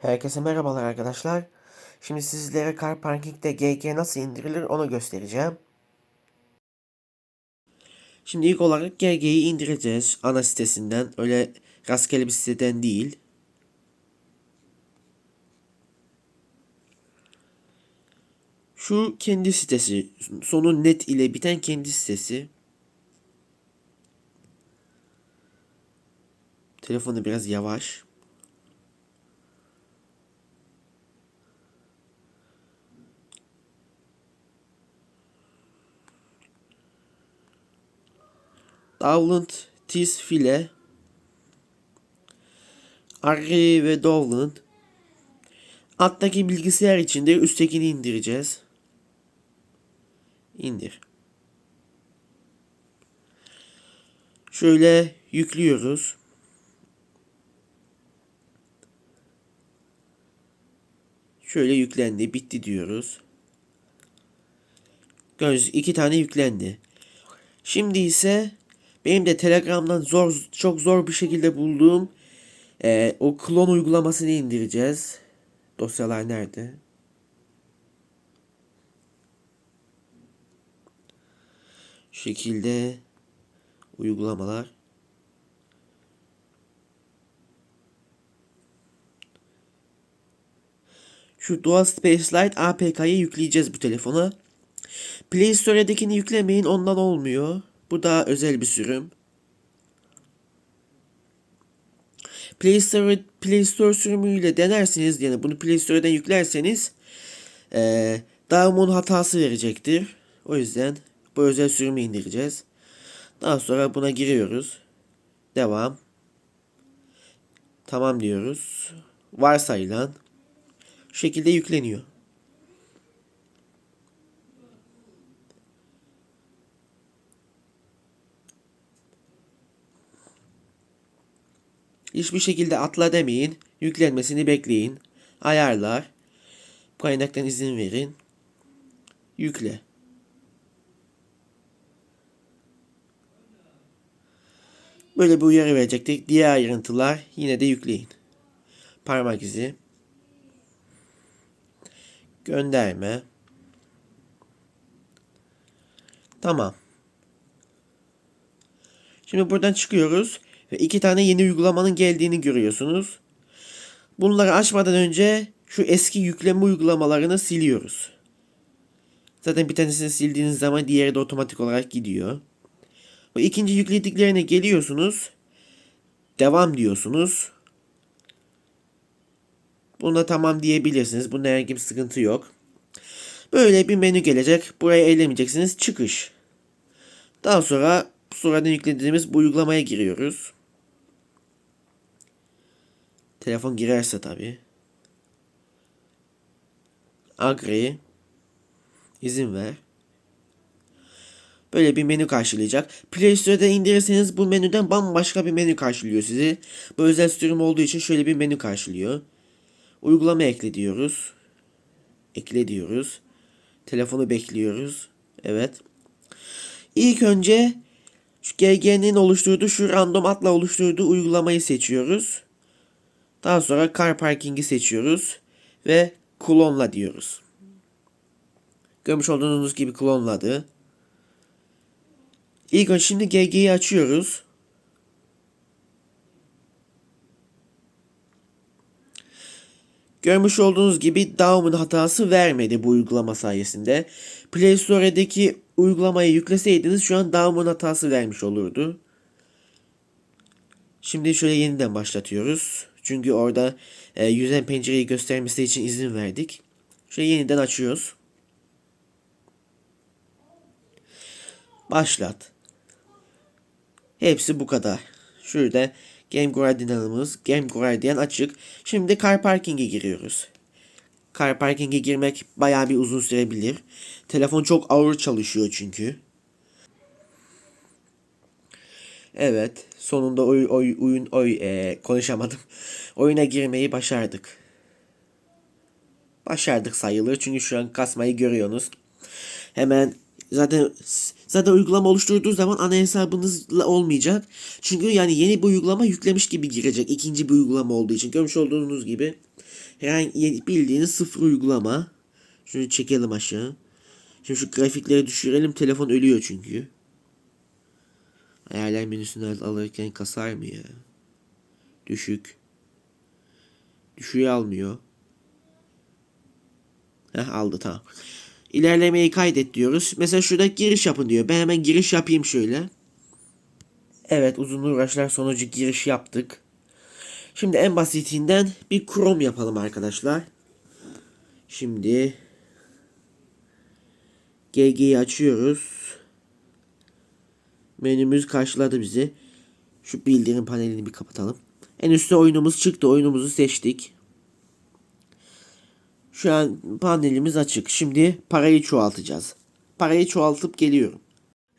Herkese merhabalar arkadaşlar. Şimdi sizlere Car Parking'de GG nasıl indirilir onu göstereceğim. Şimdi ilk olarak GG'yi indireceğiz ana sitesinden. Öyle rastgele bir siteden değil. Şu kendi sitesi. Sonu net ile biten kendi sitesi. Telefonu biraz yavaş. Dowland, Tis File, Array ve Dowland. Alttaki bilgisayar içinde üsttekini indireceğiz. İndir. Şöyle yüklüyoruz. Şöyle yüklendi, bitti diyoruz. Göz iki tane yüklendi. Şimdi ise benim de Telegram'dan zor çok zor bir şekilde bulduğum e, o klon uygulamasını indireceğiz. Dosyalar nerede? Şekilde uygulamalar. Şu Dual Space Lite APK'yı yükleyeceğiz bu telefona. Play Store'dakini yüklemeyin ondan olmuyor. Bu daha özel bir sürüm. Play Store, Play Store sürümüyle denerseniz yani bunu Play Store'dan yüklerseniz ee, download hatası verecektir. O yüzden bu özel sürümü indireceğiz. Daha sonra buna giriyoruz. Devam. Tamam diyoruz. Varsayılan. Şu şekilde yükleniyor. Hiçbir şekilde atla demeyin. Yüklenmesini bekleyin. Ayarlar. Kaynaktan izin verin. Yükle. Böyle bir uyarı verecektik. Diğer ayrıntılar yine de yükleyin. Parmak izi. Gönderme. Tamam. Şimdi buradan çıkıyoruz ve iki tane yeni uygulamanın geldiğini görüyorsunuz. Bunları açmadan önce şu eski yükleme uygulamalarını siliyoruz. Zaten bir tanesini sildiğiniz zaman diğeri de otomatik olarak gidiyor. Bu ikinci yüklediklerine geliyorsunuz. Devam diyorsunuz. Buna tamam diyebilirsiniz. Bunda herhangi bir sıkıntı yok. Böyle bir menü gelecek. Buraya eylemeyeceksiniz. Çıkış. Daha sonra sonradan yüklediğimiz bu uygulamaya giriyoruz. Telefon girerse tabi. Agree. İzin ver. Böyle bir menü karşılayacak. Play Store'da indirirseniz bu menüden bambaşka bir menü karşılıyor sizi. Bu özel sürüm olduğu için şöyle bir menü karşılıyor. Uygulama ekle diyoruz. Ekle diyoruz. Telefonu bekliyoruz. Evet. İlk önce GG'nin oluşturduğu şu random atla oluşturduğu uygulamayı seçiyoruz. Daha sonra car parking'i seçiyoruz ve klonla diyoruz. Görmüş olduğunuz gibi klonladı. İlk önce şimdi GG'yi açıyoruz. Görmüş olduğunuz gibi Daum'un hatası vermedi bu uygulama sayesinde. Play Store'daki uygulamayı yükleseydiniz şu an Daum'un hatası vermiş olurdu. Şimdi şöyle yeniden başlatıyoruz. Çünkü orada e, yüzen pencereyi göstermesi için izin verdik. Şöyle yeniden açıyoruz. Başlat. Hepsi bu kadar. Şurada Game Guardian'ımız, Game Guardian açık. Şimdi Car Parking'e giriyoruz. Car Parking'e girmek bayağı bir uzun sürebilir. Telefon çok ağır çalışıyor çünkü. Evet, sonunda oy, oy, oyun, oy, e, konuşamadım. Oyuna girmeyi başardık. Başardık sayılır çünkü şu an kasmayı görüyorsunuz. Hemen zaten zaten uygulama oluşturduğu zaman ana hesabınızla olmayacak. Çünkü yani yeni bir uygulama yüklemiş gibi girecek. ikinci bir uygulama olduğu için görmüş olduğunuz gibi. Herhangi bildiğiniz sıfır uygulama. Şunu çekelim aşağı. Şimdi şu grafikleri düşürelim. Telefon ölüyor çünkü. Ayarlar menüsünü alırken kasar mı ya? Düşük. Düşüğü almıyor. Heh aldı tamam. İlerlemeyi kaydet diyoruz. Mesela şurada giriş yapın diyor. Ben hemen giriş yapayım şöyle. Evet uzun uğraşlar sonucu giriş yaptık. Şimdi en basitinden bir Chrome yapalım arkadaşlar. Şimdi GG'yi açıyoruz. Menümüz karşıladı bizi. Şu bildirim panelini bir kapatalım. En üstte oyunumuz çıktı. Oyunumuzu seçtik. Şu an panelimiz açık. Şimdi parayı çoğaltacağız. Parayı çoğaltıp geliyorum.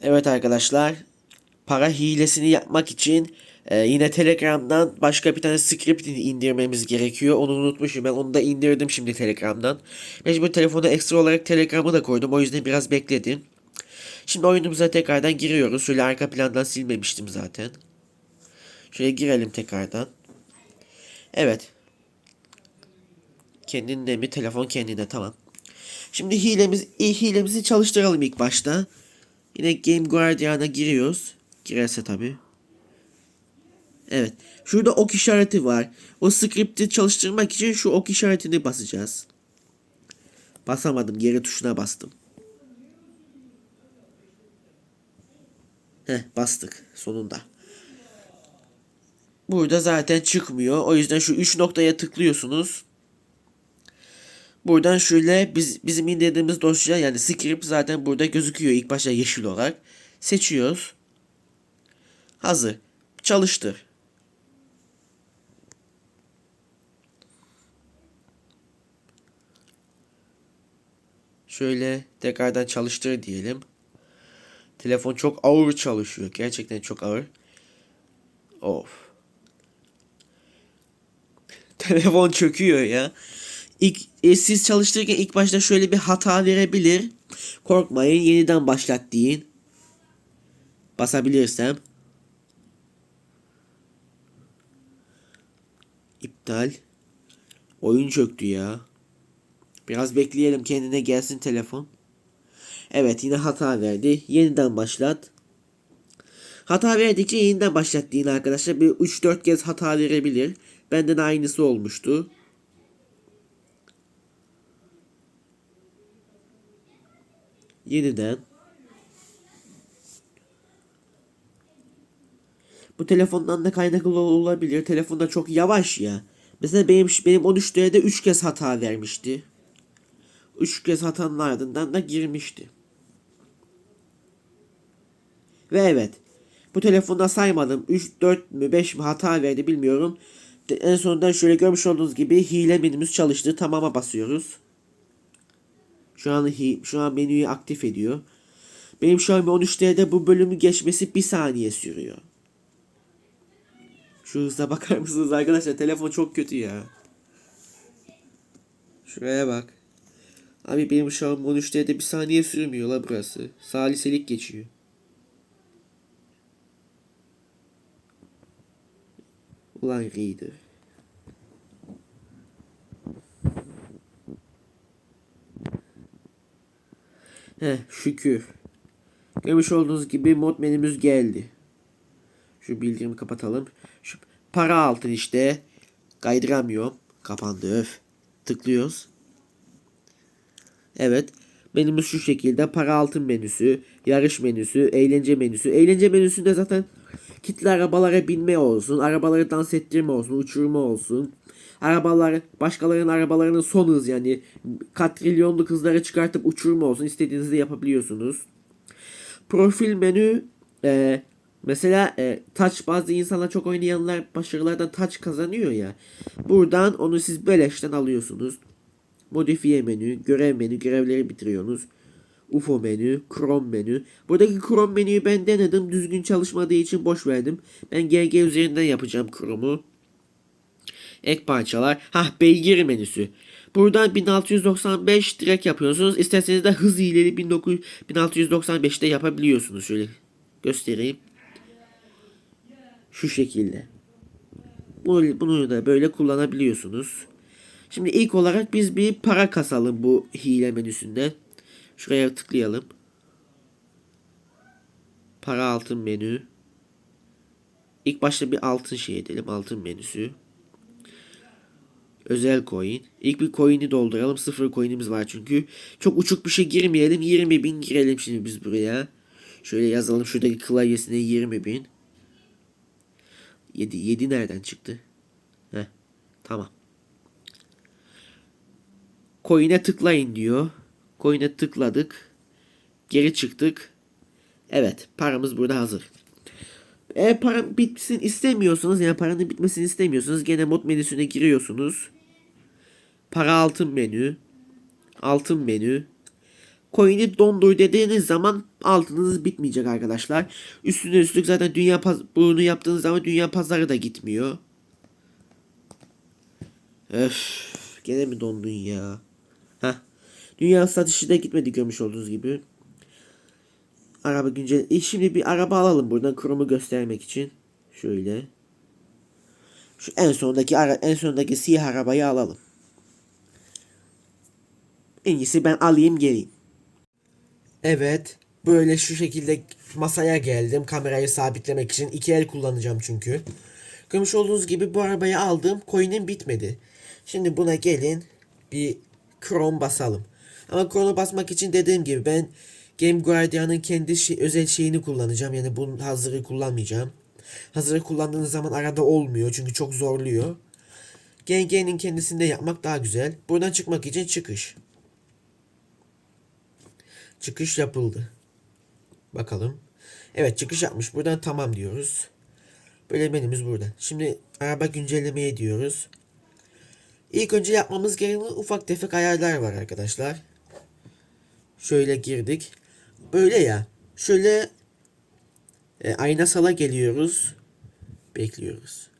Evet arkadaşlar. Para hilesini yapmak için e, yine Telegram'dan başka bir tane script indirmemiz gerekiyor. Onu unutmuşum ben. Onu da indirdim şimdi Telegram'dan. Mecbur telefona ekstra olarak Telegram'ı da koydum. O yüzden biraz bekledim. Şimdi oyunumuza tekrardan giriyoruz. Şöyle arka plandan silmemiştim zaten. Şöyle girelim tekrardan. Evet. Kendinde mi? Telefon kendinde tamam. Şimdi hilemiz, hilemizi çalıştıralım ilk başta. Yine Game Guardian'a giriyoruz. Girerse tabi. Evet. Şurada ok işareti var. O script'i çalıştırmak için şu ok işaretini basacağız. Basamadım. Geri tuşuna bastım. Heh bastık sonunda. Burada zaten çıkmıyor. O yüzden şu 3 noktaya tıklıyorsunuz. Buradan şöyle biz, bizim indirdiğimiz dosya yani script zaten burada gözüküyor ilk başta yeşil olarak. Seçiyoruz. Hazır. Çalıştır. Şöyle tekrardan çalıştır diyelim. Telefon çok ağır çalışıyor. Gerçekten çok ağır. Of. Telefon çöküyor ya. İlk, e, siz çalıştırırken ilk başta şöyle bir hata verebilir. Korkmayın yeniden başlat deyin. Basabilirsem. İptal. Oyun çöktü ya. Biraz bekleyelim kendine gelsin telefon. Evet yine hata verdi. Yeniden başlat. Hata verdikçe yeniden başlat deyin arkadaşlar. Bir 3-4 kez hata verebilir. Benden aynısı olmuştu. Yeniden. Bu telefondan da kaynaklı olabilir. Telefonda çok yavaş ya. Mesela benim benim 13'te de 3 kez hata vermişti. 3 kez hatanın ardından da girmişti. Ve evet. Bu telefonda saymadım. 3, 4 mü 5 mi hata verdi bilmiyorum. De- En sonunda şöyle görmüş olduğunuz gibi hile menümüz çalıştı. Tamama basıyoruz. Şu an şu an menüyü aktif ediyor. Benim Xiaomi 13'te bu bölümü geçmesi bir saniye sürüyor. Şu hıza bakar mısınız arkadaşlar? Telefon çok kötü ya. Şuraya bak. Abi benim Xiaomi 13'te de bir saniye sürmüyor la burası. Saliselik geçiyor. Ulan Reader. Heh şükür. Görmüş olduğunuz gibi mod menümüz geldi. Şu bildirimi kapatalım. Şu para altın işte. Kaydıramıyorum. Kapandı öf. Tıklıyoruz. Evet. Menümüz şu şekilde. Para altın menüsü, yarış menüsü, eğlence menüsü. Eğlence menüsünde zaten kitle arabalara binme olsun, arabaları dans ettirme olsun, uçurma olsun. Arabalar, başkalarının arabalarının son hız yani katrilyonlu hızları çıkartıp uçurma olsun. İstediğinizi yapabiliyorsunuz. Profil menü e, mesela e, touch bazı insanlar çok oynayanlar başarılardan touch kazanıyor ya. Buradan onu siz beleşten alıyorsunuz. Modifiye menü, görev menü, görevleri bitiriyorsunuz. UFO menü, Chrome menü. Buradaki Chrome menüyü ben denedim. Düzgün çalışmadığı için boş verdim. Ben GG üzerinden yapacağım Chrome'u. Ek parçalar. Hah beygir menüsü. Buradan 1695 direkt yapıyorsunuz. İsterseniz de hız hileli 1900 1695'te yapabiliyorsunuz. Şöyle göstereyim. Şu şekilde. Bunu da böyle kullanabiliyorsunuz. Şimdi ilk olarak biz bir para kasalım bu hile menüsünden. Şuraya tıklayalım. Para altın menü. İlk başta bir altın şey edelim. Altın menüsü. Özel coin. İlk bir coin'i dolduralım. Sıfır coin'imiz var çünkü. Çok uçuk bir şey girmeyelim. 20 bin girelim şimdi biz buraya. Şöyle yazalım. Şuradaki klavyesine 20 bin. 7, 7 nereden çıktı? Heh. Tamam. Coin'e tıklayın diyor. Coin'e tıkladık. Geri çıktık. Evet. Paramız burada hazır. Eğer para bitsin istemiyorsanız yani paranın bitmesini istemiyorsanız gene mod menüsüne giriyorsunuz. Para altın menü. Altın menü. Coin'i dondur dediğiniz zaman altınız bitmeyecek arkadaşlar. Üstüne üstlük zaten dünya bunu yaptığınız zaman dünya pazarı da gitmiyor. Öf, gene mi dondun ya? Dünya satışı da gitmedi görmüş olduğunuz gibi. Araba güncel. E şimdi bir araba alalım buradan Chrome'u göstermek için. Şöyle. Şu en sondaki ara en sondaki siyah arabayı alalım. En iyisi ben alayım geleyim. Evet. Böyle şu şekilde masaya geldim. Kamerayı sabitlemek için. iki el kullanacağım çünkü. Görmüş olduğunuz gibi bu arabayı aldım. Coin'im bitmedi. Şimdi buna gelin. Bir Chrome basalım. Ama Chrome'u basmak için dediğim gibi ben Game Guardian'ın kendi şey- özel şeyini kullanacağım. Yani bunun hazırı kullanmayacağım. Hazırı kullandığınız zaman arada olmuyor. Çünkü çok zorluyor. GNG'nin kendisinde yapmak daha güzel. Buradan çıkmak için çıkış. Çıkış yapıldı. Bakalım. Evet çıkış yapmış. Buradan tamam diyoruz. Böyle menümüz burada. Şimdi araba güncellemeye diyoruz. İlk önce yapmamız gereken ufak tefek ayarlar var arkadaşlar. Şöyle girdik. Böyle ya. Şöyle e, ayna sala geliyoruz. Bekliyoruz.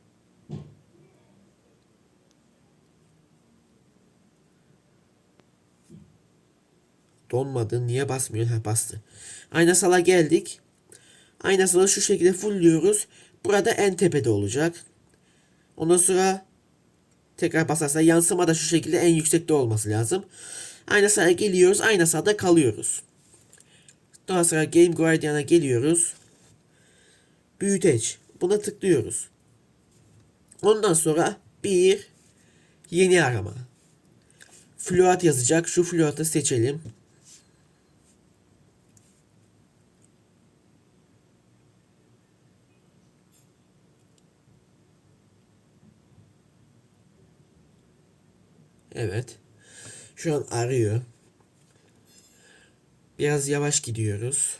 Donmadı. Niye basmıyor? Ha bastı. Ayna sala geldik. Ayna sala şu şekilde fullliyoruz. Burada en tepede olacak. Ondan sonra tekrar basarsa yansıma da şu şekilde en yüksekte olması lazım. Ayna sala geliyoruz. Ayna salda kalıyoruz. Daha sonra Game Guardian'a geliyoruz. Büyüteç. Buna tıklıyoruz. Ondan sonra bir yeni arama. Float yazacak. Şu float'ı seçelim. Evet. Şu an arıyor. Biraz yavaş gidiyoruz.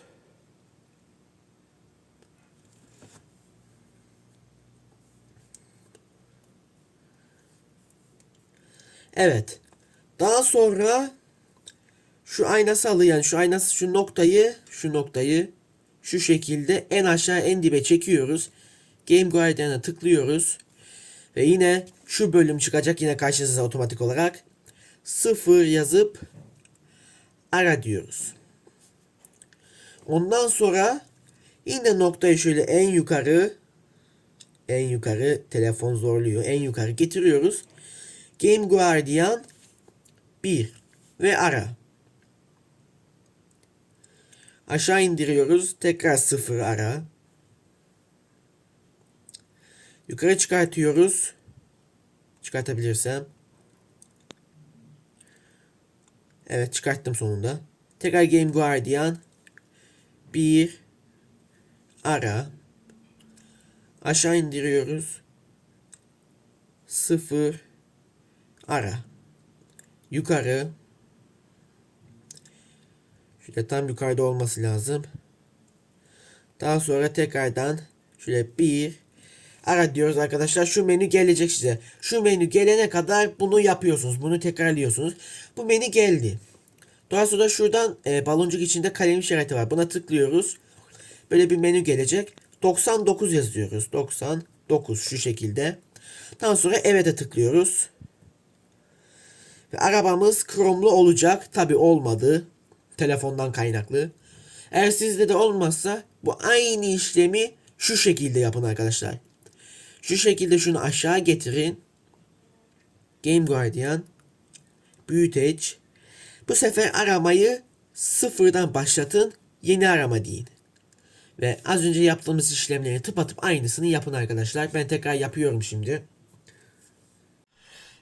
Evet. Daha sonra şu aynası alı yani şu aynası şu noktayı şu noktayı şu şekilde en aşağı en dibe çekiyoruz. Game Guardian'a tıklıyoruz. Ve yine şu bölüm çıkacak yine karşınıza otomatik olarak. Sıfır yazıp ara diyoruz. Ondan sonra yine noktayı şöyle en yukarı en yukarı telefon zorluyor. En yukarı getiriyoruz. Game Guardian 1 ve ara. Aşağı indiriyoruz. Tekrar 0 ara. Yukarı çıkartıyoruz. Çıkartabilirsem. Evet çıkarttım sonunda. Tekrar Game Guardian. 1 ara. Aşağı indiriyoruz. 0 ara. Yukarı. Şöyle tam yukarıda olması lazım. Daha sonra tekrardan şöyle bir ara diyoruz arkadaşlar. Şu menü gelecek size. Şu menü gelene kadar bunu yapıyorsunuz. Bunu tekrarlıyorsunuz. Bu menü geldi. Daha sonra şuradan e, baloncuk içinde kalem işareti var. Buna tıklıyoruz. Böyle bir menü gelecek. 99 yazıyoruz. 99 şu şekilde. Daha sonra evet'e tıklıyoruz. Ve arabamız kromlu olacak. Tabi olmadı. Telefondan kaynaklı. Eğer sizde de olmazsa bu aynı işlemi şu şekilde yapın arkadaşlar. Şu şekilde şunu aşağı getirin. Game Guardian, büyüteç. Bu sefer aramayı sıfırdan başlatın, yeni arama deyin. Ve az önce yaptığımız işlemlerin tıpatıp aynısını yapın arkadaşlar. Ben tekrar yapıyorum şimdi.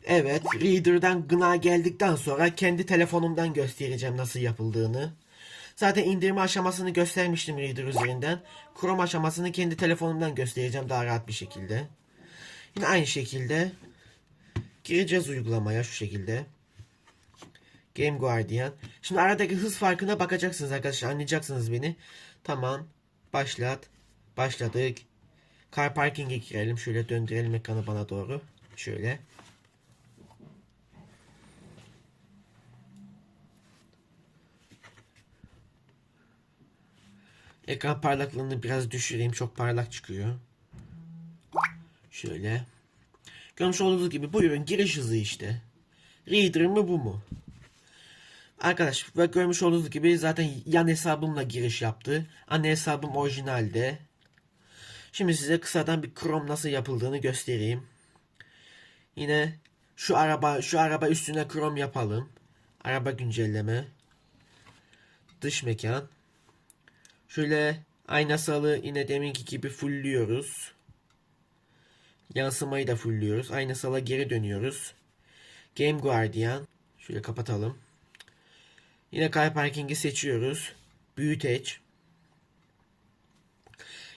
Evet, Reader'dan gına geldikten sonra kendi telefonumdan göstereceğim nasıl yapıldığını. Zaten indirme aşamasını göstermiştim Reader üzerinden. Chrome aşamasını kendi telefonumdan göstereceğim daha rahat bir şekilde. Yine aynı şekilde gireceğiz uygulamaya şu şekilde. Game Guardian. Şimdi aradaki hız farkına bakacaksınız arkadaşlar. Anlayacaksınız beni. Tamam. Başlat. Başladık. Car Parking'e girelim. Şöyle döndürelim ekranı bana doğru. Şöyle. Ekran parlaklığını biraz düşüreyim. Çok parlak çıkıyor. Şöyle. Görmüş olduğunuz gibi buyurun giriş hızı işte. Reader mı bu mu? Arkadaş ve görmüş olduğunuz gibi zaten yan hesabımla giriş yaptı. Anne hesabım orijinalde. Şimdi size kısadan bir Chrome nasıl yapıldığını göstereyim. Yine şu araba şu araba üstüne Chrome yapalım. Araba güncelleme. Dış mekan. Şöyle aynasalı yine deminki gibi fullliyoruz. Yansımayı da fullliyoruz. Aynasala geri dönüyoruz. Game Guardian. Şöyle kapatalım. Yine Car Parking'i seçiyoruz. Büyüteç.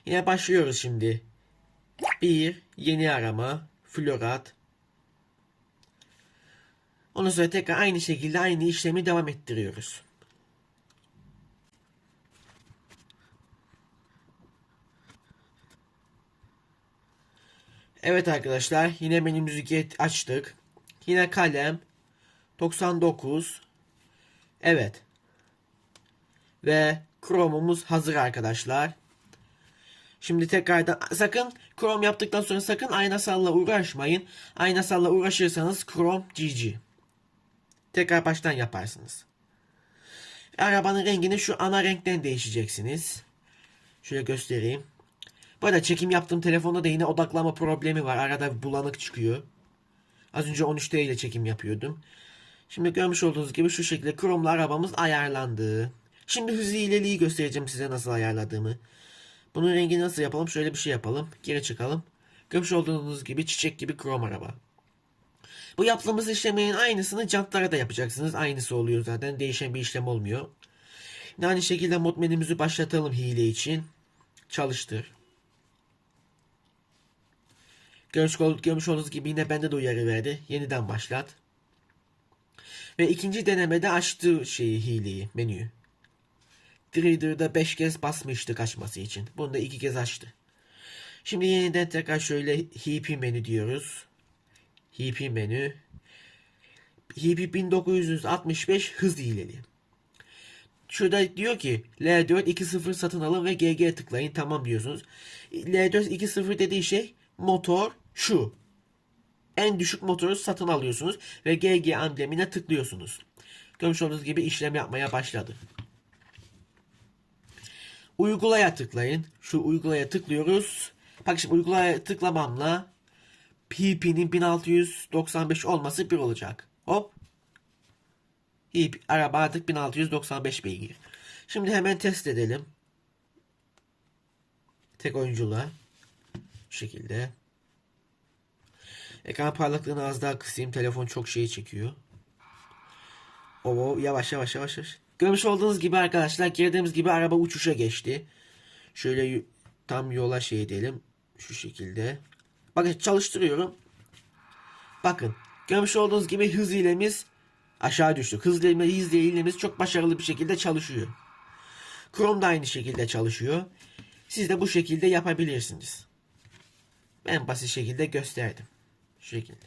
Yine başlıyoruz şimdi. Bir Yeni arama. Florat. Ondan sonra tekrar aynı şekilde aynı işlemi devam ettiriyoruz. Evet arkadaşlar yine menümüzü açtık. Yine kalem 99 Evet. Ve Chrome'umuz hazır arkadaşlar. Şimdi tekrardan sakın Chrome yaptıktan sonra sakın aynasalla uğraşmayın. Aynasalla uğraşırsanız Chrome GG. Tekrar baştan yaparsınız. Arabanın rengini şu ana renkten değişeceksiniz. Şöyle göstereyim. Bu arada çekim yaptığım telefonda da yine odaklama problemi var. Arada bulanık çıkıyor. Az önce 13T ile çekim yapıyordum. Şimdi görmüş olduğunuz gibi şu şekilde Chrome'la arabamız ayarlandı. Şimdi hız hileliği göstereceğim size nasıl ayarladığımı. Bunun rengini nasıl yapalım? Şöyle bir şey yapalım. Geri çıkalım. Görmüş olduğunuz gibi çiçek gibi Chrome araba. Bu yaptığımız işlemin aynısını jantlara da yapacaksınız. Aynısı oluyor zaten. Değişen bir işlem olmuyor. Yine aynı şekilde mod menümüzü başlatalım hile için. Çalıştır. Görmüş, görmüş olduğunuz gibi yine bende de uyarı verdi. Yeniden başlat. Ve ikinci denemede açtı şeyi hileyi menüyü. Reader'da 5 kez basmıştık açması için. Bunu da 2 kez açtı. Şimdi yeniden tekrar şöyle HP menü diyoruz. HP menü. HP 1965 hız hileli. Şurada diyor ki L4 2.0 satın alın ve GG tıklayın tamam diyorsunuz. L4 2.0 dediği şey motor şu en düşük motoru satın alıyorsunuz ve GG amblemine tıklıyorsunuz. Görmüş olduğunuz gibi işlem yapmaya başladı. Uygulaya tıklayın. Şu uygulaya tıklıyoruz. Bak şimdi uygulaya tıklamamla PP'nin 1695 olması bir olacak. Hop. İyi araba artık 1695 beygir. Şimdi hemen test edelim. Tek oyunculuğa. Şu şekilde. Ekran parlaklığını az daha kısayım. Telefon çok şey çekiyor. Oo yavaş yavaş yavaş yavaş. Görmüş olduğunuz gibi arkadaşlar girdiğimiz gibi araba uçuşa geçti. Şöyle tam yola şey edelim. Şu şekilde. Bakın çalıştırıyorum. Bakın. Görmüş olduğunuz gibi hız ilemiz aşağı düştü. Hız ilemiz, hız ilemiz çok başarılı bir şekilde çalışıyor. Chrome da aynı şekilde çalışıyor. Siz de bu şekilde yapabilirsiniz. Ben basit şekilde gösterdim. Şu şekilde.